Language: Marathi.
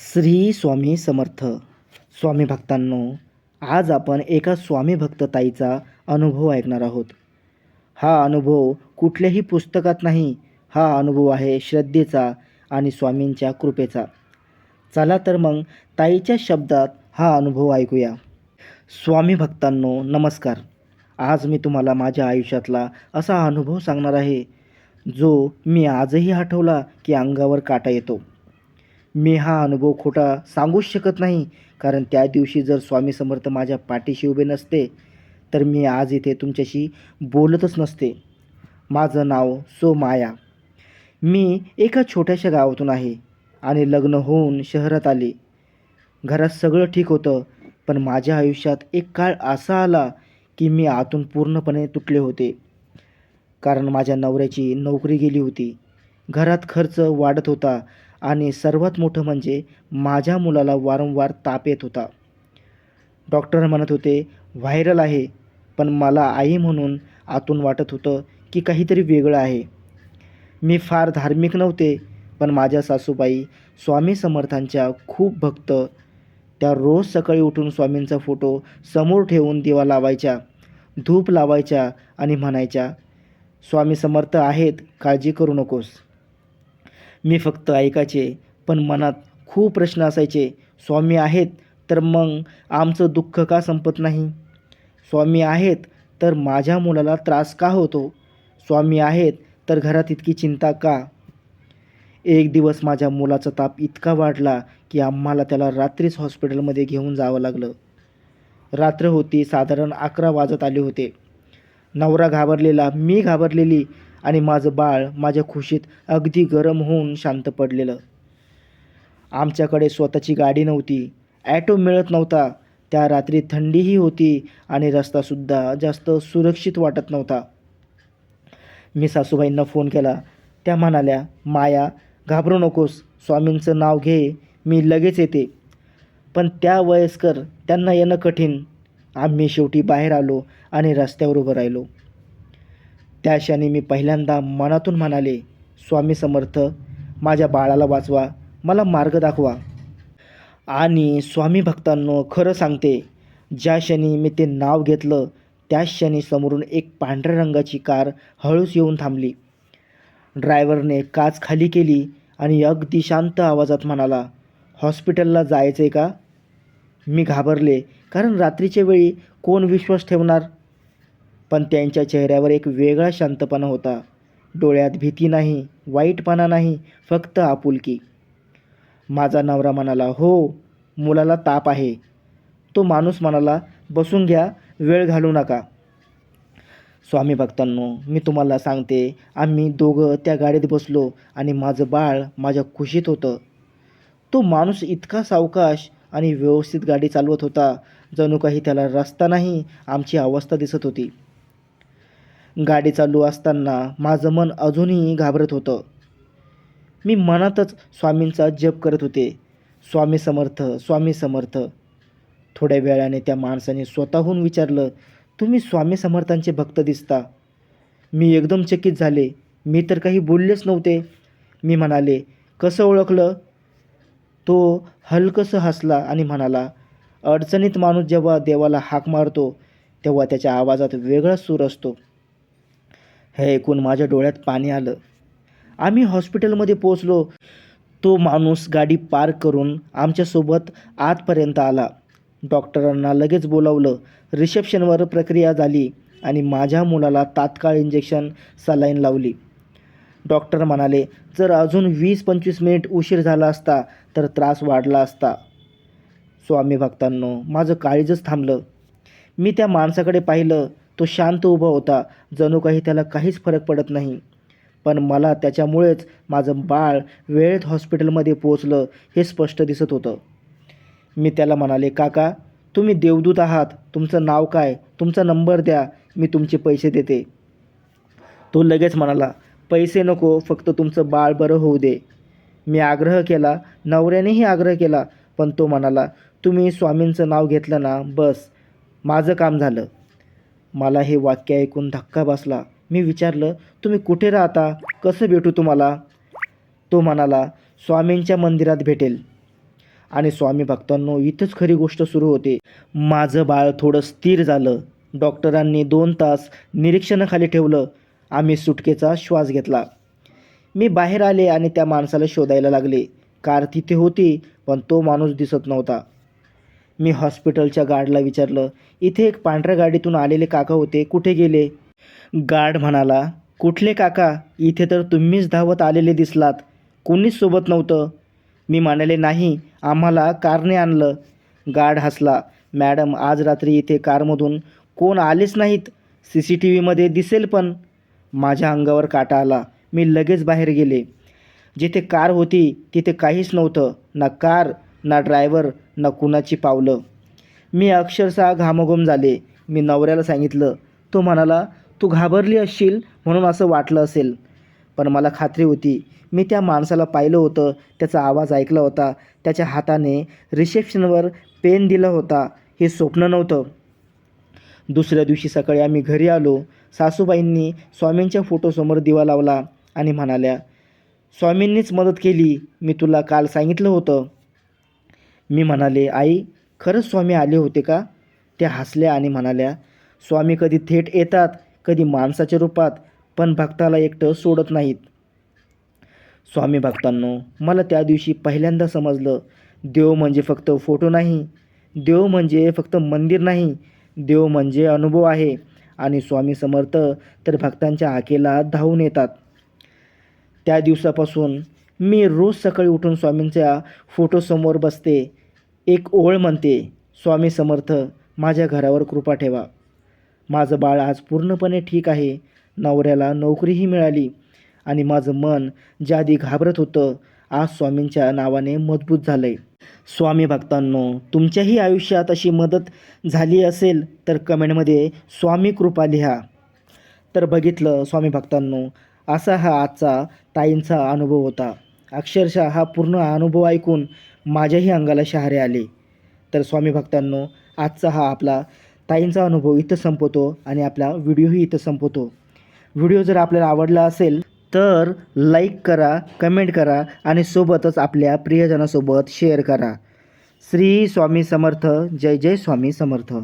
श्री स्वामी समर्थ. स्वामी भक्तांनो आज आपण एका स्वामी भक्त ताईचा अनुभव ऐकणार आहोत. हा अनुभव कुठल्याही पुस्तकात नाही हा अनुभव आहे श्रद्धेचा आणि स्वामींच्या कृपेचा. चला तर मग ताईच्या शब्दात हा अनुभव ऐकूया. स्वामी भक्तांनो नमस्कार. आज मी तुम्हाला माझ्या आयुष्यातला असा अनुभव सांगणार आहे जो मी आजही आठवला की अंगावर काटा येतो. मी हा अनुभव खोटा सांगूच शकत नाही. कारण त्या दिवशी जर स्वामी समर्थ माझ्या पाठीशी उभे नसते तर मी आज इथे तुमच्याशी बोलतच नसते. माझं नाव सो माया मी एका छोट्याशा गावातून आहे आणि लग्न होऊन शहरात आले. घरात सगळं ठीक होतं पण माझ्या आयुष्यात एक काळ असा आला की मी आतून पूर्णपणे तुटले होते. कारण माझ्या नवऱ्याची नोकरी गेली होती. घरात खर्च वाढत होता आणि सर्वात मोठं म्हणजे माझ्या मुलाला वारंवार ताप येत होता. डॉक्टर म्हणत होते व्हायरल आहे पण मला आई म्हणून आतून वाटत होतं की काहीतरी वेगळं आहे. मी फार धार्मिक नव्हते पण माझ्या सासूबाई स्वामी समर्थांच्या खूप भक्त. त्या रोज सकाळी उठून स्वामींचा फोटो समोर ठेवून दिवा लावायच्या धूप लावायच्या आणि म्हणायच्या स्वामी समर्थ आहेत काळजी करू नकोस. मी फक्त ऐकायचे पण मनात खूप प्रश्न असायचे स्वामी आहेत तर मग आमचं दुःख का संपत नाही? स्वामी आहेत तर माझ्या मुलाला त्रास का होतो? स्वामी आहेत तर घरात इतकी चिंता का? एक दिवस माझ्या मुलाचा ताप इतका वाढला की आम्हाला त्याला रात्रीच हॉस्पिटलमध्ये घेऊन जावं लागलं. रात्र होती साधारण अकरा वाजत आले होते. नवरा घाबरलेला मी घाबरलेली आणि माझं बाळ माझ्या खुशीत अगदी गरम होऊन शांत पडलेलं. आमच्याकडे स्वतःची गाडी नव्हती. ॲटो मिळत नव्हता. त्या रात्री थंडीही होती आणि रस्तासुद्धा जास्त सुरक्षित वाटत नव्हता. मी सासूबाईंना फोन केला. त्या म्हणाल्या माया घाबरू नकोस. स्वामींचं नाव घे. मी लगेच येते. पण त्या वयस्कर त्यांना येणं कठीण. आम्ही शेवटी बाहेर आलो आणि रस्त्यावर उभं राहिलो. त्या क्षणी मी पहिल्यांदा मनातून म्हणाले स्वामी समर्थ माझ्या बाळाला वाचवा मला मार्ग दाखवा. आणि स्वामी भक्तांनो खरं सांगते ज्या क्षणी मी ते नाव घेतलं त्याच क्षणी समोरून एक पांढऱ्या रंगाची कार हळूच येऊन थांबली. ड्रायव्हरने काच खाली केली आणि अगदी शांत आवाजात म्हणाला हॉस्पिटलला जायचं आहे का? मी घाबरले कारण रात्रीच्या वेळी कोण विश्वास ठेवणार? पण त्यांच्या चेहऱ्यावर एक वेगळा शांतपणा होता. डोळ्यात भीती नाही वाईटपणा नाही फक्त आपुलकी. माझा नवरा म्हणाला हो मुलाला ताप आहे. तो माणूस म्हणाला बसून घ्या वेळ घालू नका. स्वामी भक्तांनो मी तुम्हाला सांगते आम्ही दोघं त्या गाडीत बसलो आणि माझं बाळ माझ्या खुशीत होतं. तो माणूस इतका सावकाश आणि व्यवस्थित गाडी चालवत होता जणू काही त्याला रस्ता नाही आमची अवस्था दिसत होती. गाडी चालू असताना माझं मन अजूनही घाबरत होतं. मी मनातच स्वामींचा जप करत होते. स्वामी समर्थ स्वामी समर्थ. थोड्या वेळाने त्या माणसाने स्वतःहून विचारलं तुम्ही स्वामी समर्थांचे भक्त दिसता. मी एकदम चकित झाले. मी तर काही बोललेच नव्हते. मी म्हणाले कसं ओळखलं? तो हलकसं हसला आणि म्हणाला अडचणीत माणूस जेव्हा देवाला हाक मारतो तेव्हा त्याच्या आवाजात वेगळा सूर असतो. हे ऐकून माझ्या डोळ्यात पाणी आलं. आम्ही हॉस्पिटलमध्ये पोचलो तो माणूस गाडी पार्क करून आमच्यासोबत आतपर्यंत आला. डॉक्टरांना लगेच बोलावलं. रिसेप्शनवर प्रक्रिया झाली आणि माझ्या मुलाला तात्काळ इंजेक्शन सलाईन लावली. डॉक्टर म्हणाले जर अजून वीस पंचवीस मिनिट उशीर झाला असता तर त्रास वाढला असता. स्वामी भक्तांनो माझं काळीजच थांबलं. मी त्या माणसाकडे पाहिलं. तो शांत उभा होता. जणू काही त्याला काहीच फरक पडत नाही. पण मला त्याच्यामुळेच माझं बाळ वेळेत हॉस्पिटलमध्ये पोचलं हे स्पष्ट दिसत होतं. मी त्याला म्हणाले काका तुम्ही देवदूत आहात. तुमचं नाव काय? तुमचा नंबर द्या. मी तुमचे पैसे देते. तो लगेच म्हणाला पैसे नको फक्त तुमचं बाळ बरं होऊ दे. मी आग्रह केला नवऱ्यानेही आग्रह केला पण तो म्हणाला तुम्ही स्वामींचं नाव घेतलं ना बस. माझं काम झालं. मला हे वाक्य ऐकून धक्का बसला. मी विचारलं तुम्ही कुठे राहता? कसं भेटू तुम्हाला? तो म्हणाला स्वामींच्या मंदिरात भेटेल. आणि स्वामी भक्तांनो इथंच खरी गोष्ट सुरू होते. माझं बाळ थोडं स्थिर झालं. डॉक्टरांनी दोन तास निरीक्षणाखाली ठेवलं. आम्ही सुटकेचा श्वास घेतला. मी बाहेर आले आणि त्या माणसाला शोधायला लागले. कार तिथे होती पण तो माणूस दिसत नव्हता. मी हॉस्पिटलच्या गार्डला विचारलं इथे एक पांढऱ्या गाडीतून आलेले काका होते कुठे गेले? गार्ड म्हणाला कुठले काका? इथे तर तुम्हीच धावत आलेले दिसलात. कोणीच सोबत नव्हतं. मी म्हणाले नाही आम्हाला कारने आणलं. गार्ड हसला मॅडम आज रात्री इथे कारमधून कोण आलेच नाहीत. सी सी टी व्हीमध्ये दिसेल पण. माझ्या अंगावर काटा आला मी लगेच बाहेर गेले. जिथे कार होती तिथे काहीच नव्हतं. ना कार ना ड्रायव्हर ना कुणाची पावलं. मी अक्षरशः घामघूम झाले. मी नवऱ्याला सांगितलं तो म्हणाला तू घाबरली असशील म्हणून असं वाटलं असेल. पण मला खात्री होती. मी त्या माणसाला पाहिलं होतं. त्याचा आवाज ऐकला होता. त्याच्या हाताने रिसेप्शनवर पेन दिला होता. हे स्वप्न नव्हतं. दुसऱ्या दिवशी सकाळी आम्ही घरी आलो. सासूबाईंनी स्वामींच्या फोटोसमोर दिवा लावला आणि म्हणाल्या स्वामींनीच मदत केली. मी तुला काल सांगितलं होतं. मी म्हणाले आई खरंच स्वामी आले होते का? त्या हसल्या आणि म्हणाल्या स्वामी कधी थेट येतात कधी माणसाच्या रूपात पण भक्ताला एकटं सोडत नाहीत. स्वामी भक्तांनो मला त्या दिवशी पहिल्यांदा समजलं देव म्हणजे फक्त फोटो नाही देव म्हणजे फक्त मंदिर नाही देव म्हणजे अनुभव आहे आणि स्वामी समर्थ तर भक्तांच्या हाकेला धावून येतात. त्या दिवसापासून मी रोज सकाळी उठून स्वामींच्या फोटोसमोर बसते एक ओळ म्हणते स्वामी समर्थ माझ्या घरावर कृपा ठेवा. माझं बाळ आज पूर्णपणे ठीक आहे. नवऱ्याला नोकरीही मिळाली आणि माझं मन ज्या आधी घाबरत होतं आज स्वामींच्या नावाने मजबूत झालं आहे स्वामी भक्तांनो तुमच्याही आयुष्यात अशी मदत झाली असेल तर कमेंटमध्ये स्वामी कृपा लिहा. तर बघितलं स्वामी भक्तांनो असा हा आजचा ताईंचा अनुभव होता. अक्षरशः हा पूर्ण अनुभव ऐकून माझ्याही अंगाला शहारे आले. तर स्वामी भक्तांनो आजचा हा आपला ताईंचा अनुभव इथं संपवतो आणि आपला व्हिडिओही इथं संपवतो. व्हिडिओ जर आपल्याला आवडला असेल तर लाईक करा कमेंट करा आणि सोबतच आपल्या प्रियजनासोबत शेअर करा. श्री स्वामी समर्थ जय जय स्वामी समर्थ.